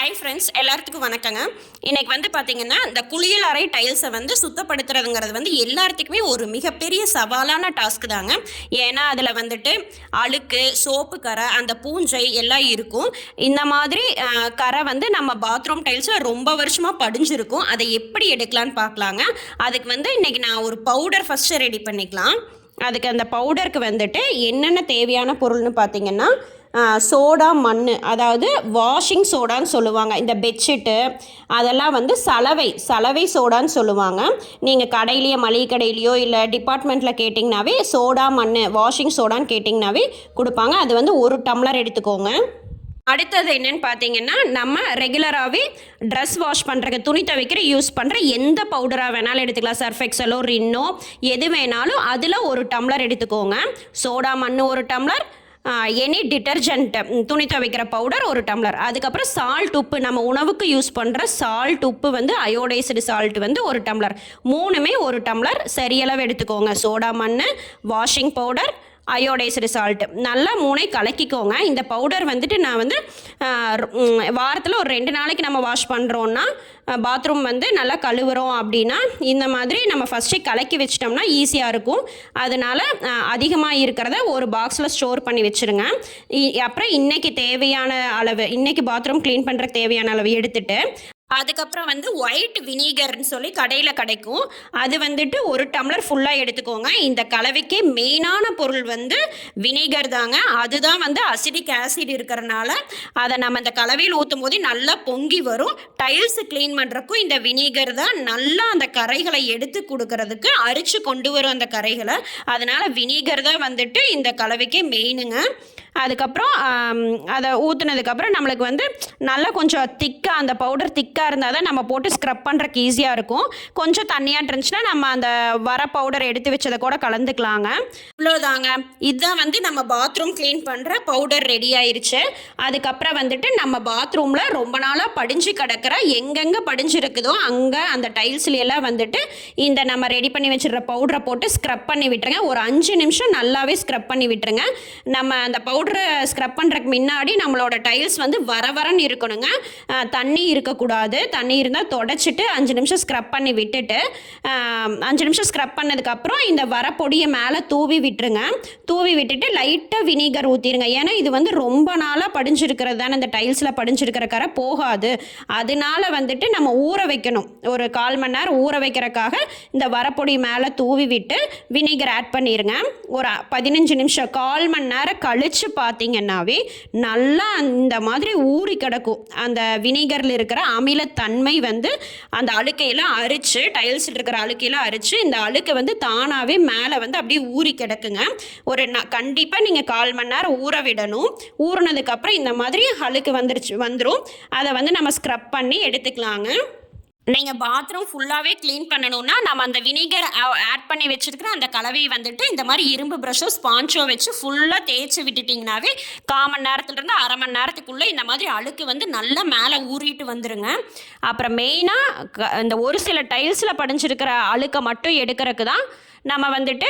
Hi friends எல்லாத்துக்கும் வணக்கங்க. இன்னைக்கு வந்து பார்த்தீங்கன்னா இந்த குளியல் அறை டைல்ஸை வந்து சுத்தப்படுத்துறதுங்கிறது வந்து எல்லாத்துக்குமே ஒரு மிகப்பெரிய சவாலான டாஸ்க் தாங்க. ஏன்னா அதில் வந்துட்டு அழுக்கு சோப்பு கரை அந்த பூஞ்சை எல்லாம் இருக்கும். இந்த மாதிரி கரை வந்து நம்ம பாத்ரூம் டைல்ஸில் ரொம்ப வருஷமாக படிஞ்சிருக்கும். அதை எப்படி எடுக்கலான்னு பார்க்கலாங்க அதுக்கு வந்து இன்னைக்கு நான் ஒரு பவுடர் ஃபஸ்ட்டு ரெடி பண்ணிக்கலாம். அதுக்கு அந்த பவுடருக்கு வந்துட்டு என்னென்ன தேவையான பொருள்னு பார்த்தீங்கன்னா சோடா மண் அதாவது வாஷிங் சோடான்னு சொல்லுவாங்க. இந்த பெட்ஷீட்டு அதெல்லாம் வந்து சலவை சலவை சோடான்னு சொல்லுவாங்க. நீங்கள் கடையிலையோ மளிகை கடையிலையோ இல்லை டிபார்ட்மெண்ட்டில் கேட்டிங்கனாவே சோடா மண் வாஷிங் சோடான்னு கேட்டிங்கனாவே கொடுப்பாங்க. அது வந்து ஒரு டம்ளர் எடுத்துக்கோங்க. அடுத்தது என்னன்னு பார்த்தீங்கன்னா நம்ம ரெகுலராகவே ட்ரெஸ் வாஷ் பண்ணுறக்கு துணி துவைக்கிற யூஸ் பண்ணுற எந்த பவுடராக வேணாலும் எடுத்துக்கலாம். சர்ஃபெக்சலோ ரின்னோ எது வேணாலும் அதில் ஒரு டம்ளர் எடுத்துக்கோங்க. சோடா மண் ஒரு டம்ளர் எனி டிட்டர்ஜென்ட் துணி துவைக்கிற பவுடர் ஒரு டம்ளர் அதுக்கப்புறம் சால்ட் உப்பு நம்ம உணவுக்கு யூஸ் பண்ணுற சால்ட் உப்பு வந்து அயோடைஸ்டு சால்ட் வந்து ஒரு டம்ளர் மூணுமே ஒரு டம்ளர் சரியளவு எடுத்துக்கோங்க. சோடா மண் வாஷிங் பவுடர் அயோடைஸ்டு சால்ட் நல்லா மூணை கலக்கிக்கோங்க. இந்த பவுடர் வந்துட்டு நான் வந்து வாரத்தில் ஒரு ரெண்டு நாளைக்கு நம்ம வாஷ் பண்ணுறோன்னா பாத்ரூம் வந்து நல்லா கழுவுறோம் அப்படின்னா இந்த மாதிரி நம்ம ஃபஸ்ட்டே கலக்கி வச்சிட்டோம்னா ஈஸியாக இருக்கும். அதனால் அதிகமாக இருக்கிறத ஒரு பாக்ஸில் ஸ்டோர் பண்ணி வச்சுருங்க. இ- அப்புறம் இன்றைக்கி தேவையான அளவு இன்றைக்கி பாத்ரூம் க்ளீன் பண்ணுறதுக்கு தேவையான அளவு எடுத்துகிட்டு அதுக்கப்புறம் வந்து ஒயிட் வினிகர்னு சொல்லி கடையில் கிடைக்கும். அது வந்துட்டு ஒரு டம்ளர் ஃபுல்லாக எடுத்துக்கோங்க. இந்த கலவைக்கே மெயினான பொருள் வந்து வினிகர் தாங்க. அதுதான் வந்து அசிடிக் ஆசிட் இருக்கிறனால அதை நம்ம இந்த கலவையில் ஊற்றும் போது நல்லா பொங்கி வரும். டைல்ஸ் க்ளீன் பண்ணுறக்கும் இந்த வினிகர் தான் நல்லா அந்த கரைகளை எடுத்து கொடுக்கறதுக்கு அரிச்சு கொண்டு வரும் அந்த கரைகளை. அதனால் வினிகர் தான் வந்துட்டு இந்த கலவைக்கே மெயினுங்க அதுக்கப்புறம் அதை ஊற்றுனதுக்கப்புறம் நம்மளுக்கு வந்து நல்லா கொஞ்சம் திக்காக அந்த பவுடர் திக்காக இருந்தால் தான் நம்ம போட்டு ஸ்க்ரப் பண்ணுறக்கு ஈஸியாக இருக்கும். கொஞ்சம் தண்ணியாக இருந்துச்சுன்னா நம்ம அந்த வர பவுடர் எடுத்து வச்சதை கூட கலந்துக்கலாங்க. இவ்வளோதாங்க இதுதான் வந்து நம்ம பாத்ரூம் க்ளீன் பண்ணுற பவுடர் ரெடி ஆயிடுச்சு அதுக்கப்புறம் வந்துட்டு நம்ம பாத்ரூமில் ரொம்ப நாளாக படிஞ்சு கிடக்கிற எங்கெங்கே படிஞ்சிருக்குதோ அங்கே அந்த டைல்ஸ்லையெல்லாம் வந்துட்டு இந்த நம்ம ரெடி பண்ணி வச்சிடுற பவுடரை போட்டு ஸ்க்ரப் பண்ணி விட்டுருங்க. ஒரு அஞ்சு நிமிஷம் நல்லாவே ஸ்க்ரப் பண்ணி விட்டுருங்க. நம்ம அந்த பவுடர் ஸ்க்ரப் பண்ணுறதுக்கு முன்னாடி நம்மளோட டைல்ஸ் வந்து வர வரன்னு இருக்கணுங்க. தண்ணி இருக்கக்கூடாது. தண்ணி இருந்தால் தொடச்சிட்டு அஞ்சு நிமிஷம் ஸ்க்ரப் பண்ணி விட்டுட்டு அஞ்சு நிமிஷம் ஸ்க்ரப் பண்ணதுக்கப்புறம் இந்த வர பொடியை மேலே தூவி விட்டுருங்க. தூவி விட்டுட்டு லைட்டாக வினிகர் ஊற்றிடுங்க ஏன்னா இது வந்து ரொம்ப நாளாக படிஞ்சிருக்கிறது தானே இந்த டைல்ஸில் படிஞ்சிருக்கிற கரை போகாது. அதனால வந்துட்டு நம்ம ஊற வைக்கணும். ஒரு கால் மணி நேரம் ஊற வைக்கிறக்காக இந்த வரப்பொடி மேலே தூவி விட்டு வினிகர் ஆட் பண்ணிடுங்க ஒரு பதினஞ்சு நிமிஷம் கால் மணி நேரம் கழித்து பார்த்தீங்கன்னாவே நல்லா இந்த மாதிரி ஊறி கிடக்கும். அந்த வினிகரில் இருக்கிற அமிலத்தன்மை வந்து அந்த அழுக்கையெல்லாம் அரிச்சு டைல்ஸில் இருக்கிற அழுக்கையெல்லாம் அரிச்சு இந்த அழுக்கு வந்து தானாகவே மேலே வந்து அப்படியே ஊறி கிடக்குங்க. ஒரு ந கண்டிப்பாக நீங்கள் கால் மணி நேரம் ஊற விடணும். ஊறினதுக்கப்புறம் இந்த மாதிரி அழுக்கு வந்துருச்சு வந்துடும் அதை வந்து நம்ம ஸ்க்ரப் பண்ணி எடுத்துக்கலாங்க. நீங்கள் பாத்ரூம் ஃபுல்லாகவே க்ளீன் பண்ணணும்னா நம்ம அந்த வினிகர் ஆட் பண்ணி வச்சுருக்கிற அந்த கலவையை வந்துட்டு இந்த மாதிரி இரும்பு ப்ரஷோ ஸ்பாஞ்சோ வச்சு ஃபுல்லாக தேய்ச்சி விட்டுட்டிங்கனாவே கால் மணி நேரத்துலேருந்து அரை மணி நேரத்துக்குள்ளே இந்த மாதிரி அழுக்கு வந்து நல்லா மேலே ஊறிட்டு வந்துடுங்க அப்புறம் மெயினாக இந்த ஒரு சில டைல்ஸில் படிஞ்சிருக்கிற அழுக்கை மட்டும் எடுக்கிறதுக்கு தான் நம்ம வந்துட்டு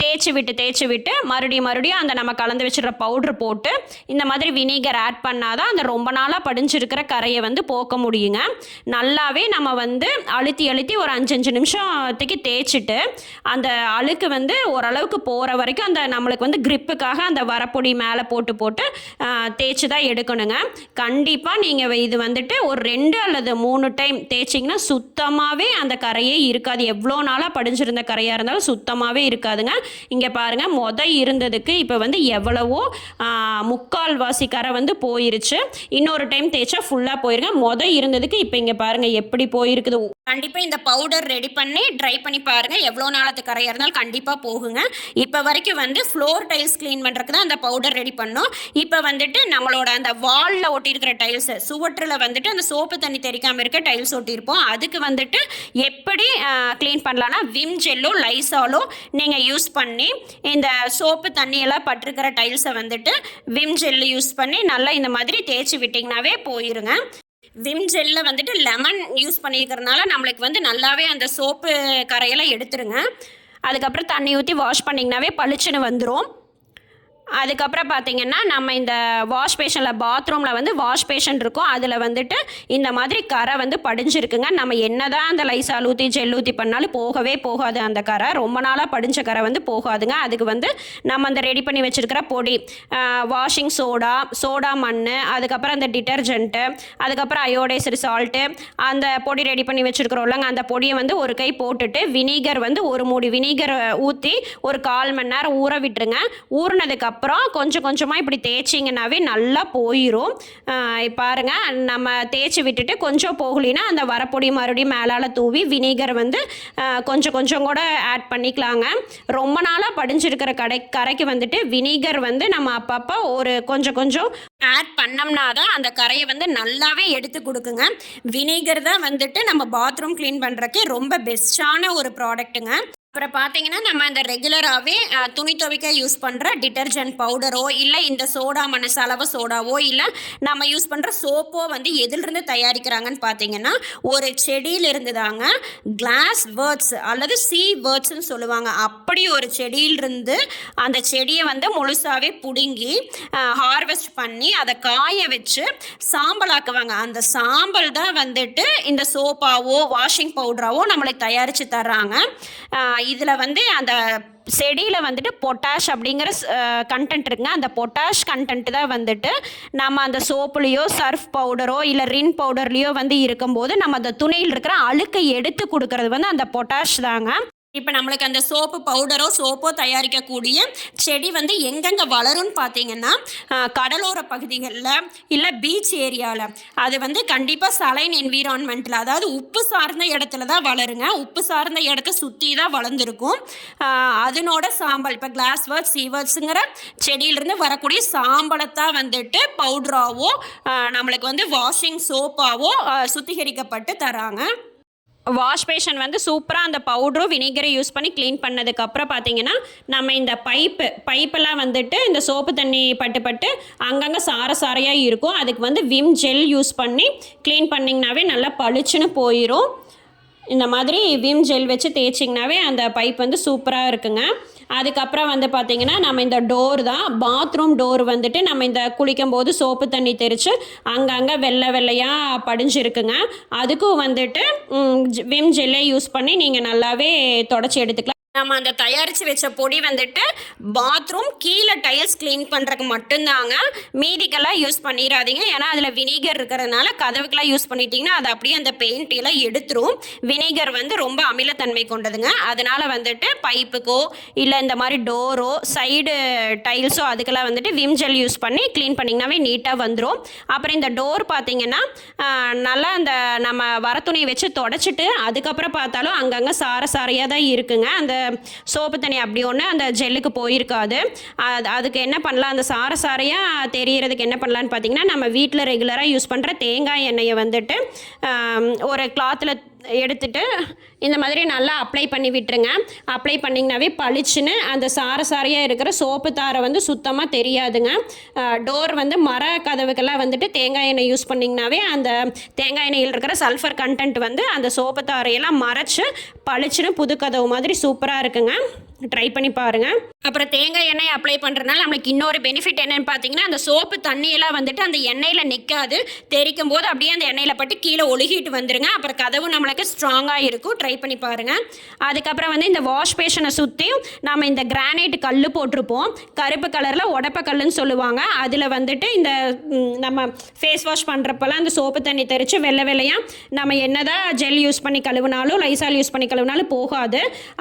தேய்ச்சி விட்டு தேய்ச்சி விட்டு மறுபடியும் மறுபடியும் அந்த நம்ம கலந்து வச்சுருக்க பவுட்ரு போட்டு இந்த மாதிரி வினிகர் ஆட் பண்ணாதான் அந்த ரொம்ப நாளாக படிஞ்சிருக்கிற கரையை வந்து போக்க முடியுங்க. நல்லாவே நம்ம வந்து அழுத்தி அழுத்தி ஒரு அஞ்சு அஞ்சு நிமிஷத்துக்கு தேய்ச்சிட்டு அந்த அழுக்கு வந்து ஓரளவுக்கு போகிற வரைக்கும் அந்த நம்மளுக்கு வந்து கிரிப்புக்காக அந்த வரப்பொடி மேலே போட்டு போட்டு தேய்ச்சி தான் எடுக்கணுங்க. கண்டிப்பாக நீங்கள் இது வந்துட்டு ஒரு ரெண்டு அல்லது மூணு டைம் தேய்ச்சிங்கன்னா சுத்தமாகவே அந்த கரையே இருக்காது. எவ்வளோ நாளாக படிஞ்சிருந்த கரையாக இருந்தாலும் சுத்தமாகவே இருக்காதுங்க. இங்கே பாருங்கள் மொத இருந்ததுக்கு இப்போ வந்து எவ்வளவோ முக்கால்வாசி கரை வந்து போயிருச்சு. இன்னொரு டைம் தேய்ச்சா ஃபுல்லாக போயிருங்க. மொத இருந்ததுக்கு இப்போ இங்கே பாருங்கள் எப்படி போயிருக்குது. கண்டிப்பாக இந்த பவுடர் ரெடி பண்ணி ட்ரை பண்ணி பாருங்கள் எவ்வளோ நாளத்து கரையாக இருந்தாலும் கண்டிப்பாக போகுங்க. இப்போ வரைக்கும் வந்து ஃப்ளோர் டைல்ஸ் க்ளீன் பண்ணுறதுக்கு தான் அந்த பவுடர் ரெடி பண்ணோம். இப்போ வந்துட்டு நம்மளோட அந்த வாலில் ஒட்டியிருக்கிற டைல்ஸ் சுவற்றில் வந்துட்டு அந்த சோப்பு தண்ணி தெரிக்காமல் இருக்க டைல்ஸ் ஒட்டியிருப்போம். அதுக்கு வந்துட்டு எப்படி க்ளீன் பண்ணலான்னா விம் ஜெல்லோ லைசாலோ நீங்கள் யூஸ் பண்ணி இந்த சோப்பு தண்ணியெல்லாம் பட்டிருக்கிற டைல்ஸை வந்துட்டு விம் ஜெல்லு யூஸ் பண்ணி நல்லா இந்த மாதிரி தேய்ச்சி விட்டிங்கனாவே போயிருங்க. விம் ஜெல்லில் வந்துட்டு லெமன் யூஸ் பண்ணியிருக்கிறதுனால நம்மளுக்கு வந்து நல்லாவே அந்த சோப்பு கரையெல்லாம் எடுத்துருங்க. அதுக்கப்புறம் தண்ணி ஊற்றி வாஷ் பண்ணிங்கனாவே பளிச்சுன்னு வந்துடும் அதுக்கப்புறம் பார்த்தீங்கன்னா நம்ம இந்த வாஷ் பேஷனில் பாத்ரூமில் வந்து வாஷ் பேஷன் இருக்கும். அதில் வந்துட்டு இந்த மாதிரி கரை வந்து படிஞ்சிருக்குங்க. நம்ம என்ன தான் அந்த லைசால் ஊற்றி ஜெல் ஊற்றி பண்ணாலும் போகவே போகாது அந்த கரை ரொம்ப நாளாக படிஞ்ச கரை வந்து போகாதுங்க. அதுக்கு வந்து நம்ம அந்த ரெடி பண்ணி வச்சுருக்கிற பொடி வாஷிங் சோடா சோடா மண் அதுக்கப்புறம் அந்த டிட்டர்ஜென்ட்டு அதுக்கப்புறம் அயோடைசர் சால்ட்டு அந்த பொடி ரெடி பண்ணி வச்சுருக்குறோம்லங்க அந்த பொடியை வந்து ஒரு கை போட்டுட்டு வினிகர் வந்து ஒரு மூடி வினிகர் ஊற்றி ஒரு கால் மணி நேரம் ஊற விட்டுருங்க. ஊறினதுக்கப்புறம் கொஞ்சம் கொஞ்சமாக இப்படி தேய்ச்சிங்கனாவே நல்லா போயிடும் பாருங்க நம்ம தேய்ச்சி விட்டுட்டு கொஞ்சம் போகலினா அந்த வரப்பொடி மறுபடியும் மேலால் தூவி வினிகர் வந்து கொஞ்சம் கொஞ்சம் கூட ஆட் பண்ணிக்கலாங்க. ரொம்ப நாளாக படிஞ்சிருக்கிற கடை கரைக்கு வந்துட்டு வினிகர் வந்து நம்ம அப்பப்போ ஒரு கொஞ்சம் கொஞ்சம் ஆட் பண்ணோம்னா தான் அந்த கரையை வந்து நல்லாவே எடுத்து கொடுக்குங்க. வினிகர் தான் வந்துட்டு நம்ம பாத்ரூம் க்ளீன் பண்ணுறக்கு ரொம்ப பெஸ்ட்டான ஒரு ப்ராடக்ட்டுங்க அப்புறம் பார்த்தீங்கன்னா நம்ம இந்த ரெகுலராகவே துணி துவைக்க யூஸ் பண்ணுற டிட்டர்ஜென்ட் பவுடரோ இல்லை இந்த சோடா மனசு அளவு சோடாவோ இல்லை நம்ம யூஸ் பண்ணுற சோப்போ வந்து எதிலிருந்து தயாரிக்கிறாங்கன்னு பார்த்தீங்கன்னா ஒரு செடியிலிருந்து தாங்க கிளாஸ் வேர்ட்ஸ் அல்லது சி வேர்ட்ஸ்னு சொல்லுவாங்க. அப்படி ஒரு செடியிலிருந்து அந்த செடியை வந்து முழுசாகவே பிடுங்கி ஹார்வெஸ்ட் பண்ணி அதை காய வச்சு சாம்பலாக்குவாங்க. அந்த சாம்பல் தான் வந்துட்டு இந்த சோப்பாவோ வாஷிங் பவுடராவோ நம்மளுக்கு தயாரித்து தர்றாங்க. இதில் வந்து அந்த செடியில் வந்துட்டு பொட்டாஷ் அப்படிங்கிற கண்டென்ட் இருக்குங்க. அந்த பொட்டாஷ் கண்டென்ட் தான் வந்துட்டு நம்ம அந்த சோப்புலேயோ சர்ஃப் பவுடரோ இல்லை ரின் பவுடர்லேயோ வந்து இருக்கும்போது நம்ம அந்த துணியில் இருக்கிற அழுக்கை எடுத்து கொடுக்கறது வந்து அந்த பொட்டாஷ் தாங்க. இப்போ நம்மளுக்கு அந்த சோப்பு பவுடரோ சோப்போ தயாரிக்கக்கூடிய செடி வந்து எங்கெங்கே வளரும்னு பார்த்தீங்கன்னா கடலோர பகுதிகளில் இல்லை பீச் ஏரியாவில் அது வந்து கண்டிப்பாக சலைன் என்விரான்மெண்ட்டில் அதாவது உப்பு சார்ந்த இடத்துல தான் வளருங்க. உப்பு சார்ந்த இடத்த சுற்றி தான் வளர்ந்துருக்கும். அதனோட சாம்பல் இப்போ கிளாஸ் வேர்ட்ஸ் சீவர்ட்ஸுங்கிற செடியிலிருந்து வரக்கூடிய சாம்பலத்தான் வந்துட்டு பவுட்ராவோ நம்மளுக்கு வந்து வாஷிங் சோப்பாவோ சுத்திகரிக்கப்பட்டு தராங்க. வாஷ் பேஷன் வந்து சூப்பராக அந்த பவுடரும் வினிகரை யூஸ் பண்ணி க்ளீன் பண்ணதுக்கப்புறம் பார்த்தீங்கன்னா நம்ம இந்த பைப்பு பைப்பெல்லாம் வந்துட்டு இந்த சோப்பு தண்ணி பட்டு பட்டு அங்கங்கே சார சாரையாக இருக்கும். அதுக்கு வந்து விம் ஜெல் யூஸ் பண்ணி க்ளீன் பண்ணிங்கனாவே நல்லா பளிச்சுன்னு போயிடும் இந்த மாதிரி விம் ஜெல் வச்சு தேய்ச்சிங்கனாவே அந்த பைப் வந்து சூப்பராக இருக்குங்க. அதுக்கப்புறம் வந்து பார்த்திங்கன்னா நம்ம இந்த டோர் தான் பாத்ரூம் டோர் வந்துட்டு நம்ம இந்த குளிக்கும் போது சோப்பு தண்ணி தெரித்து அங்கங்கே வெள்ளை வெள்ளையாக படிஞ்சிருக்குங்க. அதுக்கும் வந்துட்டு விம் ஜெல்லே யூஸ் பண்ணி நீங்கள் நல்லாவே தொடச்சி எடுத்துக்கலாம். நம்ம அந்த தயாரித்து வச்ச பொடி வந்துட்டு பாத்ரூம் கீழே டைல்ஸ் க்ளீன் பண்ணுறதுக்கு மட்டும்தாங்க. மீதிக்கெல்லாம் யூஸ் பண்ணிடாதீங்க ஏன்னா அதில் வினிகர் இருக்கிறதுனால கதவுக்கெல்லாம் யூஸ் பண்ணிட்டீங்கன்னா அது அப்படியே அந்த பெயிண்ட் எடுத்துரும். வினிகர் வந்து ரொம்ப அமிலத்தன்மை கொண்டதுங்க. அதனால வந்துட்டு பைப்புக்கோ இல்லை இந்த மாதிரி டோரோ சைடு டைல்ஸோ அதுக்கெல்லாம் வந்துட்டு விம் ஜெல் யூஸ் பண்ணி க்ளீன் பண்ணிங்கனாவே நீட்டாக வந்துடும் அப்புறம் இந்த டோர் பார்த்தீங்கன்னா நல்லா அந்த நம்ம வர துணியை வச்சு தொடச்சிட்டு அதுக்கப்புறம் பார்த்தாலும் அங்கங்கே சார சாரையாக தான் இருக்குங்க. அந்த சோப்பு தண்ணி அப்படி ஒன்று அந்த ஜெல்லுக்கு போயிருக்காது. அது அதுக்கு என்ன பண்ணலாம்? அந்த சார சாரையாக தெரியறதுக்கு என்ன பண்ணலான்னு பார்த்தீங்கன்னா நம்ம வீட்டில் ரெகுலராக யூஸ் பண்ணுற தேங்காய் எண்ணெயை வந்துட்டு ஒரு கிளாத்தில் எடுத்துட்டு இந்த மாதிரி நல்லா அப்ளை பண்ணி விட்டுருங்க. அப்ளை பண்ணிங்கனாவே பளிச்சுன்னு அந்த சார சாரையாக இருக்கிற சோப்பு தாரை வந்து சுத்தமாக தெரியாதுங்க. டோர் வந்து மர கதவுக்கெல்லாம் வந்துட்டு தேங்காய் எண்ணெய் யூஸ் பண்ணிங்கனாவே அந்த தேங்காய் எண்ணெயில் இருக்கிற சல்ஃபர் கண்டென்ட் வந்து அந்த சோப்பு தாரையெல்லாம் மறைச்சு பளிச்சுன்னு புது கதவு மாதிரி சூப்பராக இருக்குங்க. ட்ரை பண்ணி பாருங்க. அப்புறம் தேங்காய் எண்ணெய் அப்ளை பண்ணுறதுனால நம்மளுக்கு இன்னொரு பெனிஃபிட் என்னென்னு பார்த்தீங்கன்னா அந்த சோப்பு தண்ணியெல்லாம் வந்துட்டு அந்த எண்ணெயில் நிற்காது தெரிக்கும் போது அப்படியே அந்த எண்ணெயில் பட்டு கீழே ஒழுகிட்டு வந்துருங்க. அப்புறம் கதவு நம்மளுக்கு ஸ்ட்ராங்காக இருக்கும். ட்ரை பண்ணி பாருங்க. அதுக்கப்புறம் வந்து இந்த வாஷ் பேஷனை சுற்றியும் நம்ம இந்த கிரானைட் கல் போட்டிருப்போம். கருப்பு கலரில் உடப்ப கல்லுன்னு சொல்லுவாங்க. அதில் வந்துட்டு இந்த நம்ம ஃபேஸ் வாஷ் பண்ணுறப்பெல்லாம் அந்த சோப்பு தண்ணி தெரித்து வெள்ளை வெள்ளையாக நம்ம என்னதான் ஜெல் யூஸ் பண்ணி கழுவினாலும் லைசால் யூஸ் பண்ணி கழுவினாலும் போகாது.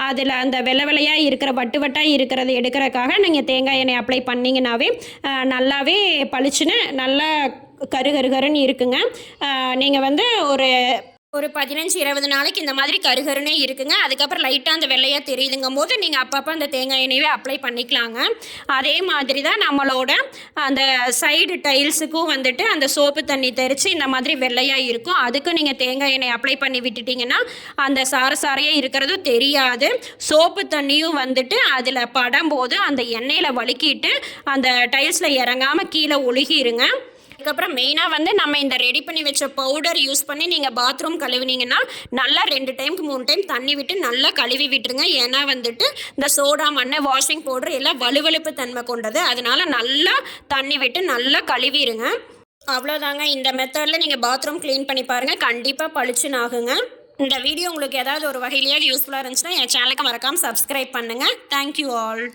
அதில் அந்த வெள்ளை வெள்ளையாக இருக்கிற வட்டு வட்டாக இருக்கிறத எடுக்கிறதுக்காக நீங்கள் தேங்காய் எண்ணெய் அப்ளை பண்ணிங்கனாவே நல்லாவே பளிச்சுன்னு நல்லா கரு கருகருன்னு இருக்குங்க நீங்கள் வந்து ஒரு ஒரு பதினஞ்சு இருபது நாளைக்கு இந்த மாதிரி கருகருனே இருக்குங்க. அதுக்கப்புறம் லைட்டாக அந்த வெள்ளையாக தெரியுதுங்கும் போது நீங்கள் அப்பப்போ அந்த தேங்காய் எண்ணெயவே அப்ளை பண்ணிக்கலாங்க. அதே மாதிரி தான் நம்மளோட அந்த சைடு டைல்ஸுக்கும் வந்துட்டு அந்த சோப்பு தண்ணி தெரித்து இந்த மாதிரி வெள்ளையாக இருக்கும். அதுக்கு நீங்கள் தேங்காய் எண்ணெய் அப்ளை பண்ணி விட்டுட்டிங்கன்னா அந்த சார சாரையாக இருக்கிறதும் தெரியாது. சோப்பு தண்ணியும் வந்துட்டு அதில் படும்போது அந்த எண்ணெயில் வழுக்கிட்டு அந்த டைல்ஸில் இறங்காமல் கீழே ஒழுகிருங்க. அதுக்கப்புறம் மெயினாக வந்து நம்ம இந்த ரெடி பண்ணி வச்ச பவுடர் யூஸ் பண்ணி நீங்கள் பாத்ரூம் கழுவுனீங்கன்னா நல்லா ரெண்டு டைமுக்கு மூணு டைம் தண்ணி விட்டு நல்லா கழுவி விட்டுருங்க. ஏன்னா வந்துட்டு இந்த சோடா மண்ணை வாஷிங் பவுடர் எல்லாம் வலுவழுப்பு தன்மை கொண்டது. அதனால நல்லா தண்ணி விட்டு நல்லா கழுவிடுங்க அவ்வளோதாங்க இந்த மெத்தடில் நீங்கள் பாத்ரூம் க்ளீன் பண்ணி பாருங்கள் கண்டிப்பாக பளிச்சுன்னு ஆகுங்க இந்த வீடியோ உங்களுக்கு ஏதாவது ஒரு வகையிலேயாவது யூஸ்ஃபுல்லாக இருந்துச்சுன்னா என் சேனலுக்கு மறக்காமல் சப்ஸ்கிரைப் பண்ணுங்கள் தேங்க்யூ ஆல்